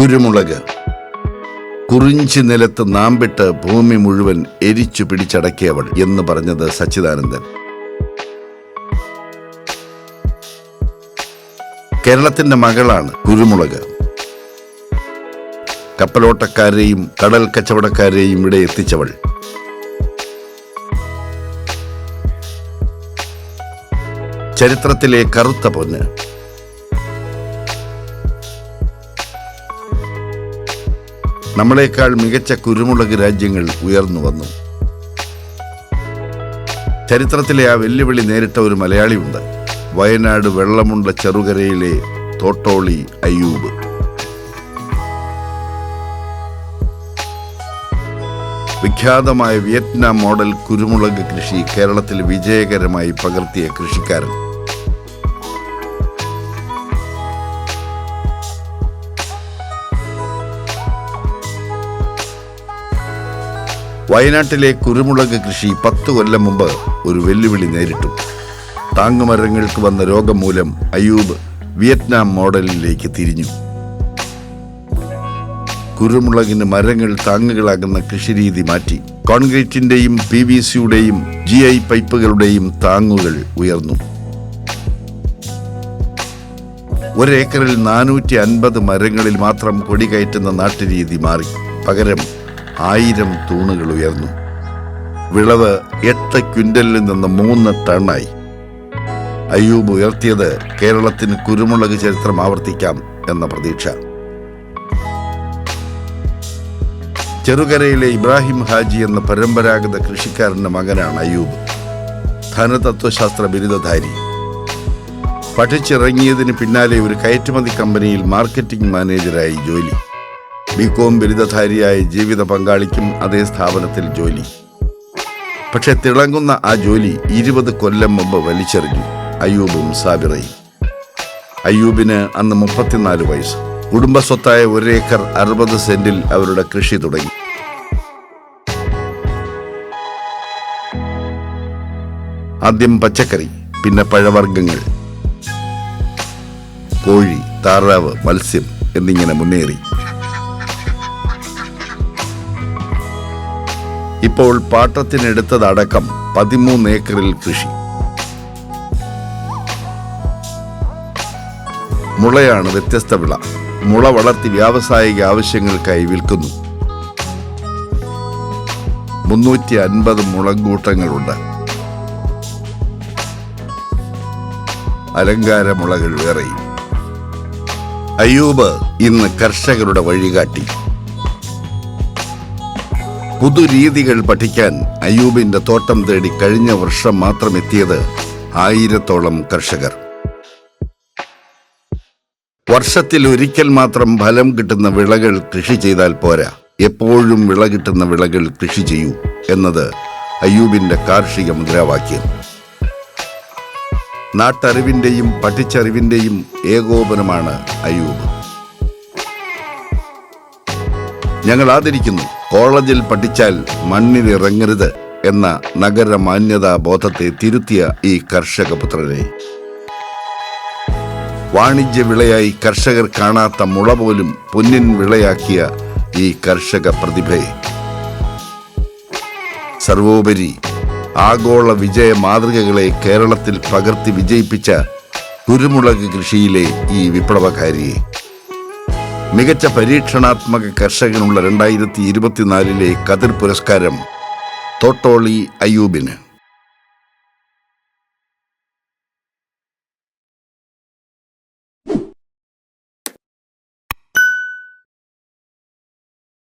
കുരുമുളക്. കുറിഞ്ചി നിലത്ത് നാമ്പിട്ട് ഭൂമി മുഴുവൻ എരിച്ചു പിടിച്ചടക്കിയവൾ എന്ന് പറഞ്ഞത് സച്ചിദാനന്ദൻ. കേരളത്തിന്റെ മകളാണ് കുരുമുളക്. കപ്പലോട്ടക്കാരെയും കടൽ കച്ചവടക്കാരെയും ഇവിടെ എത്തിച്ചവൾ. ചരിത്രത്തിലെ കറുത്ത പൊന്ന്. നമ്മളെക്കാൾ മികച്ച കുരുമുളക് രാജ്യങ്ങൾ ഉയർന്നു വന്നു. ചരിത്രത്തിലെ ആ വെല്ലുവിളി നേരിട്ട ഒരു മലയാളിയുണ്ട്. വയനാട് വെള്ളമുണ്ട ചെറുകരയിലെ തോട്ടോളി അയ്യൂബ്. വിഖ്യാതമായ വിയറ്റ്നാം മോഡൽ കുരുമുളക് കൃഷി കേരളത്തിൽ വിജയകരമായി പകർത്തിയ കൃഷിക്കാരൻ. വയനാട്ടിലെ കുരുമുളക് കൃഷി പത്ത് കൊല്ലം മുമ്പ് ഒരു വെല്ലുവിളി നേരിട്ടു. താങ്ങുമരങ്ങൾക്ക് വന്ന രോഗം മൂലം അയൂബ് വിയറ്റ്നാം മോഡലിലേക്ക് തിരിഞ്ഞു. കുരുമുളകിന് മരങ്ങൾ താങ്ങുകളാകുന്ന കൃഷിരീതി മാറ്റി. കോൺക്രീറ്റിന്റെയും പി വി സിയുടെയും ജി ഐ പൈപ്പുകളുടെയും താങ്ങുകൾ ഉയർന്നു. ഒരേക്കറിൽ നാനൂറ്റി അൻപത് മരങ്ങളിൽ മാത്രം കൊടി കയറ്റുന്ന നാട്ടുരീതി മാറി. പകരം ആയിരം തൂണുകൾ ഉയർന്നു. വിളവ് എട്ട് ക്വിന്റലിൽ നിന്ന് മൂന്ന് ടണ്ണായി. അയ്യൂബ് ഉയർത്തിയത് കേരളത്തിന് കുരുമുളക് ചരിത്രം ആവർത്തിക്കാം എന്ന പ്രതീക്ഷ. ചെറുകരയിലെ ഇബ്രാഹിം ഹാജി എന്ന പരമ്പരാഗത കൃഷിക്കാരന്റെ മകനാണ് അയ്യൂബ്. ധനതത്വശാസ്ത്ര ബിരുദധാരി. പഠിച്ചിറങ്ങിയതിന് പിന്നാലെ ഒരു കയറ്റുമതി കമ്പനിയിൽ മാർക്കറ്റിംഗ് മാനേജരായി ജോലി. ബികോം ബിരുദധാരിയായ ജീവിത പങ്കാളിക്കും അതേ സ്ഥാപനത്തിൽ ജോലി. പക്ഷെ തിളങ്ങുന്ന ആ ജോലി ഇരുപത് കൊല്ലം മുമ്പ് വലിച്ചെറിഞ്ഞു. അയ്യൂബും സാബിറയും. അയ്യൂബിന് അന്ന് മുപ്പത്തിനാല് വയസ്സ്. കുടുംബസ്വത്തായ ഒരേക്കർ അറുപത് സെന്റിൽ അവരുടെ കൃഷി തുടങ്ങി. ആദ്യം പച്ചക്കറി പിന്നെ പഴവർഗങ്ങൾ കോഴി താറാവ് മത്സ്യം എന്നിങ്ങനെ മുന്നേറി. ഇപ്പോൾ പാട്ടത്തിനെടുത്തതടക്കം പതിമൂന്ന് ഏക്കറിൽ കൃഷി. മുളയാണ് വ്യത്യസ്ത വിള. മുള വളർത്തി വ്യാവസായിക ആവശ്യങ്ങൾക്കായി വിൽക്കുന്നു. മുന്നൂറ്റി അൻപത് മുളങ്കൂട്ടങ്ങളുണ്ട്. അലങ്കാര മുളകൾ വേറെയും. അയ്യൂബ് ഇന്ന് കർഷകരുടെ വഴികാട്ടി. പുതുരീതികൾ പഠിക്കാൻ അയ്യൂബിന്റെ തോട്ടം തേടി കഴിഞ്ഞ വർഷം മാത്രം എത്തിയത് ആയിരത്തോളം കർഷകർ. വർഷത്തിൽ ഒരിക്കൽ മാത്രം ഫലം കിട്ടുന്ന വിളകൾ കൃഷി ചെയ്താൽ പോരാ. എപ്പോഴും വിള കിട്ടുന്ന വിളകൾ കൃഷി ചെയ്യൂ എന്നത് അയ്യൂബിന്റെ കാർഷിക മുദ്രാവാക്യം. നാട്ടറിവിന്റെയും പഠിച്ചറിവിന്റെയും ഏകോപനമാണ് അയ്യൂബ്. ഞങ്ങൾ ആദരിക്കുന്നു. കോളേജിൽ പഠിച്ചാൽ മണ്ണിലിറങ്ങരുത് എന്ന നഗര മാന്യതാ ബോധത്തെ തിരുത്തിയ ഈ കർഷക പുത്രനെ വാണിജ്യ വിളയായി കർഷകർ കാണാത്ത മുള പോലും പൊന്നിൻ വിളയാക്കിയ ഈ കർഷക പ്രതിഭയെ. സർവോപരി ആഗോള വിജയ മാതൃകകളെ കേരളത്തിൽ പകർത്തി വിജയിപ്പിച്ച കുരുമുളക് കൃഷിയിലെ ഈ വിപ്ലവകാരിയെ. മികച്ച പരീക്ഷണാത്മക കർഷകനുള്ള രണ്ടായിരത്തി ഇരുപത്തിനാലിലെ കതിർ പുരസ്കാരം തോട്ടോളി അയ്യൂബിന്.